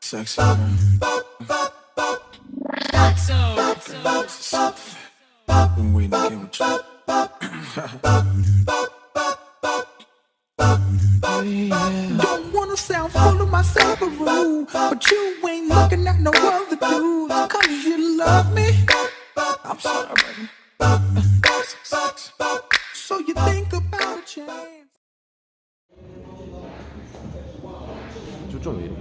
Sexy. Love me, I'm sorry. So you think about a change. 초점 왜 이래?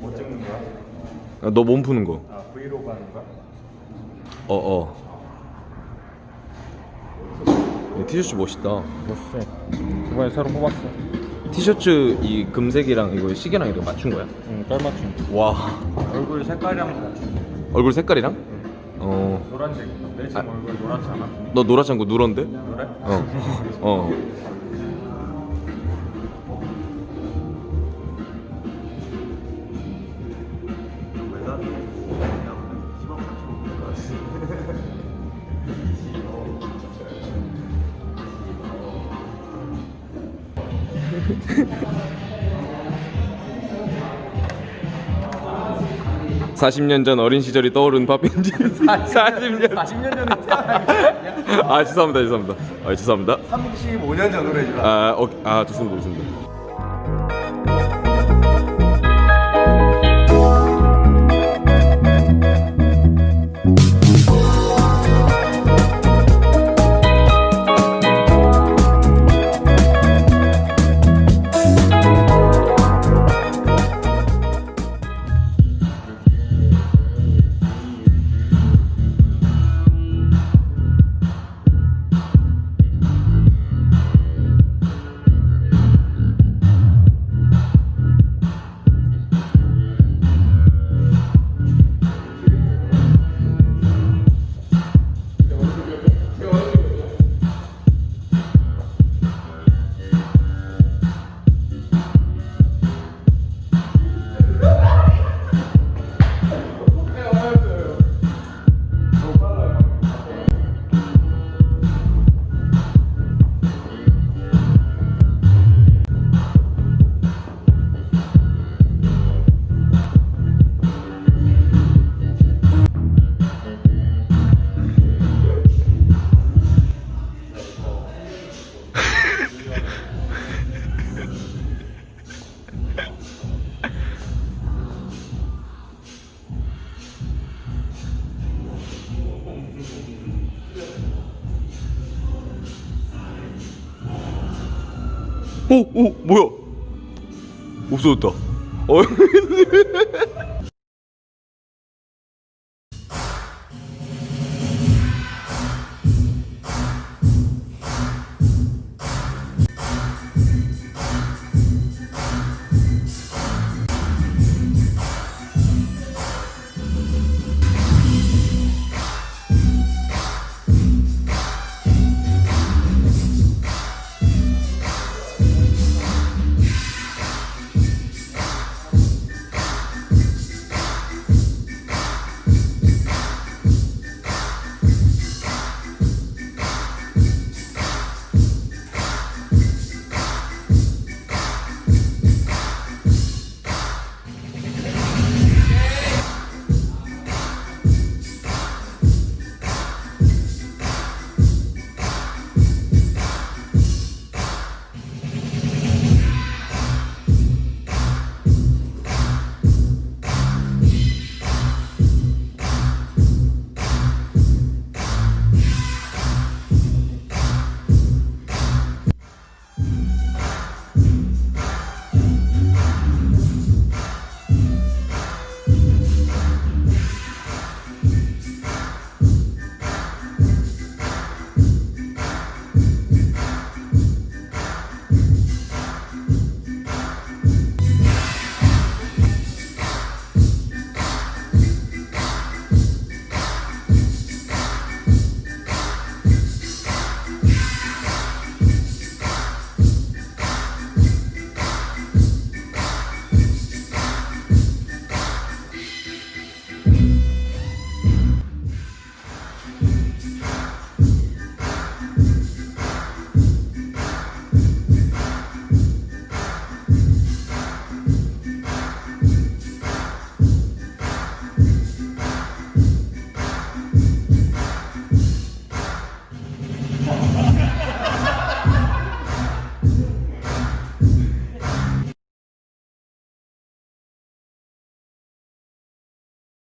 뭐 찍는 거야? 아, 너몸 푸는 거. 아 브이로그 하는 거야? 어 어. 이 티셔츠 멋있다. 멋있지 이번에 새로 뽑았어 티셔츠 이 금색이랑 이거 시계랑 이거 맞춘 거야? 응 깔맞춤 와. 얼굴 색깔이랑 맞춤 얼굴 색깔이랑? 어. 노란색 내 지금 얼굴 노랗잖아 너 노랗지 않고 누런데? 그래? 어. 어. (40년) 전 어린 시절이 떠오른 팝인지. (40년) 40년 전에 태어난 아 죄송합니다 죄송합니다. 아 죄송합니다. 35년 전 노래잖아 아, 어, 아 좋습니다 좋습니다 오, 오, 뭐야? 없어졌다. 어,